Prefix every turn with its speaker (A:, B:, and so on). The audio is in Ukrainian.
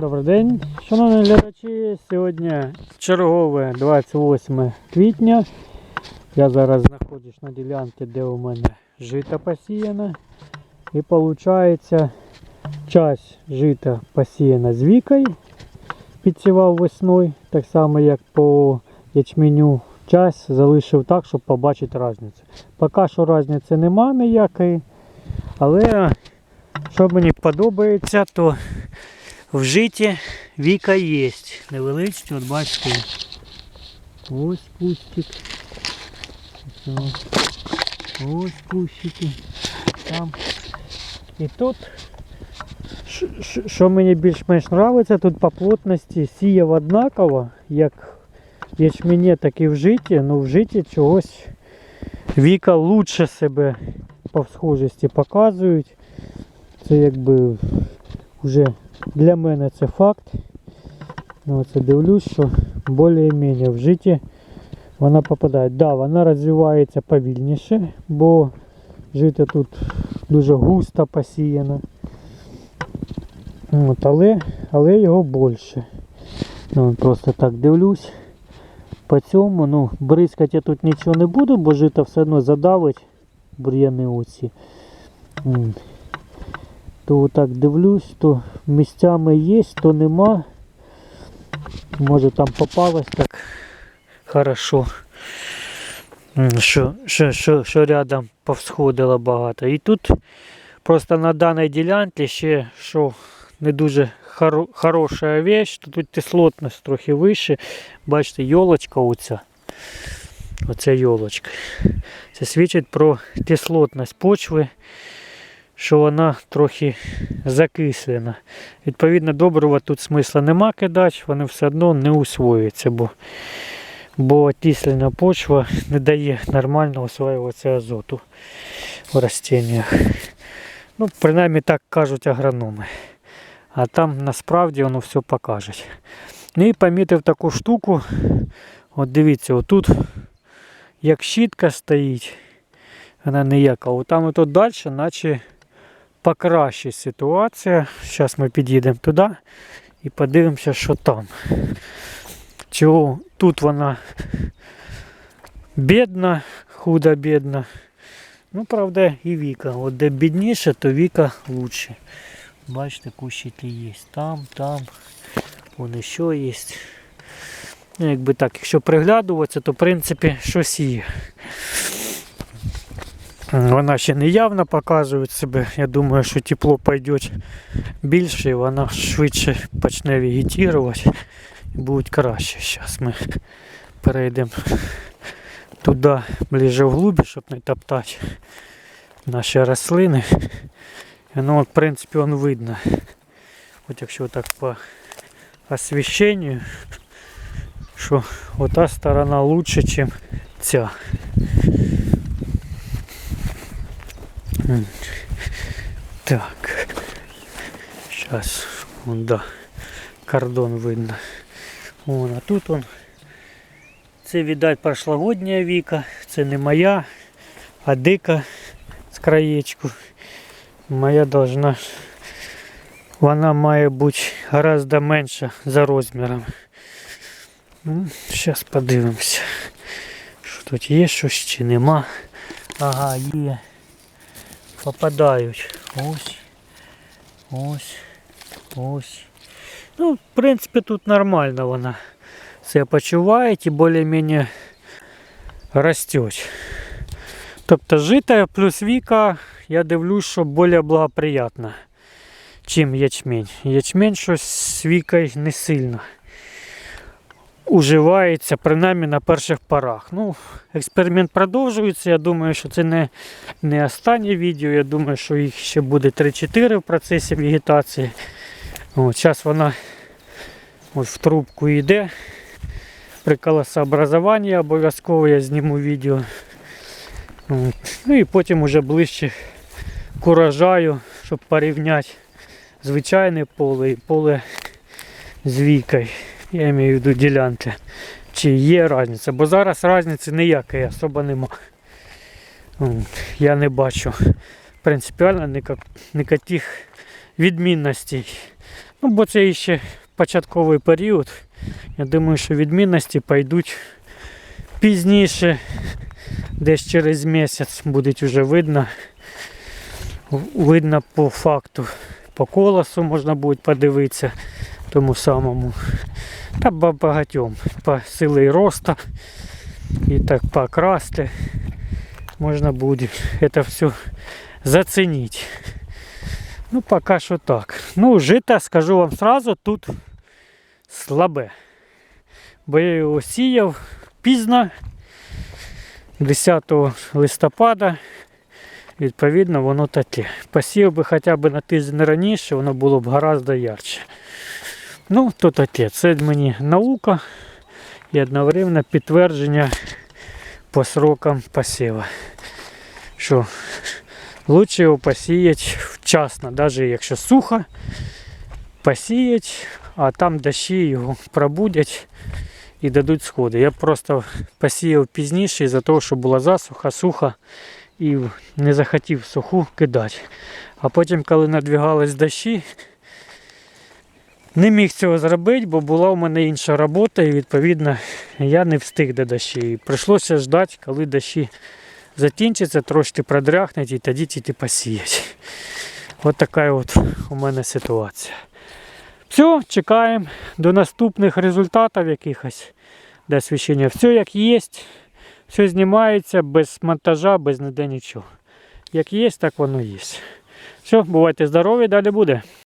A: Добрий день, шановні глядачі. Сьогодні чергове 28 квітня. Я зараз знаходжусь на ділянці, де у мене жито посіяно. І виходить, часть жита посіяна з вікою, підсівав весною, так само як по ячменю. Часть залишив так, щоб побачити різницю. Поки що різниці нема ніякої, але що мені подобається, то в житті віка є. Невеличкі, от бачите. Ось кустик. Ось, кущики. Там. І тут, що мені більш-менш подобається, тут по плотності сіяв однаково, як в ячмені, так і в житті. Ну в житті чогось віка лучше себе по схожості показують. Це якби вже для мене це факт. Ну, Оце дивлюсь, що більш-менш в житті вона попадає. Да, вона розвивається повільніше, бо жито тут дуже густо посіяно. От, але, але його більше. Ну, просто так дивлюсь. По цьому, ну, бризкати я тут нічого не буду, бо жито все одно задавить бур'яни оці. То так дивлюсь, то місцями є, то нема. Може там попалось так хорошо. Що, що, що, що рядом повсходило багато. І тут просто на даній ділянці ще що не дуже хоро, хороша вещь, то тут кислотність трохи вище. Бачите, йолочка оця. Оця йолочка. Це свідчить про кислотність почви що вона трохи закислена. Відповідно, добрива тут смисла нема кидати, вони все одно не усвоюються, бо, бо окислена почва не дає нормально усвоюватися азоту в растениях. Ну, принаймні так кажуть агрономи. А там насправді воно все покаже. Ну і помітив таку штуку. От дивіться, отут як щітка стоїть, вона ніяка. Отам ото далі, наче покращить ситуація. Зараз ми під'їдемо туди і подивимося, що там. Чого тут вона бідна, худо бідна. Ну, правда, і Віка. От де бідніше, то Віка лучше. Бачите, кущики є. Там, там, вон ще є. Ну, якби так, якщо приглядуватися, то в принципі щось є. Вона ще не явно показує себе. Я думаю, що тепло пойде більше і вона швидше почне вегетувати і буде краще. Зараз ми перейдемо туди ближче вглубі, щоб не топтати наші рослини. Ну, в принципі, воно видно. От якщо так по освіщенню, що ота сторона лучше, ніж ця. Так. Сейчас, вон, да, кордон видно. Вон, а тут он. Це, видать, прошлогодня віка. Це не моя, а дика з краєчку. Моя должна. Вона має бути гораздо менша за розміром. Зараз подивимося. Що тут є щось чи нема. Ага, є попадають. Ось. Ось. Ось. Ну, в принципі, тут нормально вона себе почуває і більш-менш росте. Тобто жита плюс віка, я дивлюсь, що більш благоприятна, чим ячмень. Ячмень щось з вікою не сильно уживається, принаймні на перших порах. Ну, експеримент продовжується. Я думаю, що це не, не останнє відео. Я думаю, що їх ще буде 3-4 в процесі вегетації. От, Зараз вона от в трубку йде. При колосообразуванні обов'язково я зніму відео. От. Ну і потім уже ближче к урожаю, щоб порівняти звичайне поле і поле з вікою. Я маю в виду ділянки. Чи є різниця? Бо зараз різниці ніякої особо нема. Я не бачу принципіально ніяких відмінностей. Ну, бо це ще початковий період. Я думаю, що відмінності пойдуть пізніше, десь через місяць буде вже видно. Видно по факту. По колосу можна буде подивитися тому самому. Та багатьом. По силі росту і так покрасти можна буде це все зацінити. Ну, поки що так. Ну, жита, скажу вам сразу, тут слабе. Бо я його сіяв пізно, 10 листопада. Відповідно, воно таке. Посів би хоча б на тиждень раніше, воно було б гораздо ярче. Ну, то таке. Це мені наука і одновременно підтвердження по срокам посіва. Що лучше його посіяти вчасно, навіть якщо сухо, посіяти, а там дощі його пробудять і дадуть сходи. Я просто посіяв пізніше із-за того, що була засуха, суха і не захотів суху кидати. А потім, коли надвігались дощі, не міг цього зробити, бо була у мене інша робота, і відповідно я не встиг до дощі. Прийшлося ждати, коли дощі закінчаться, трошки продряхнуть і тоді тільки посіяти. Ось така от у мене ситуація. Все, чекаємо до наступних результатів якихось до освіщення. Все як є, все знімається без монтажа, без ніде нічого. Як є, так воно є. Все, бувайте здорові, далі буде.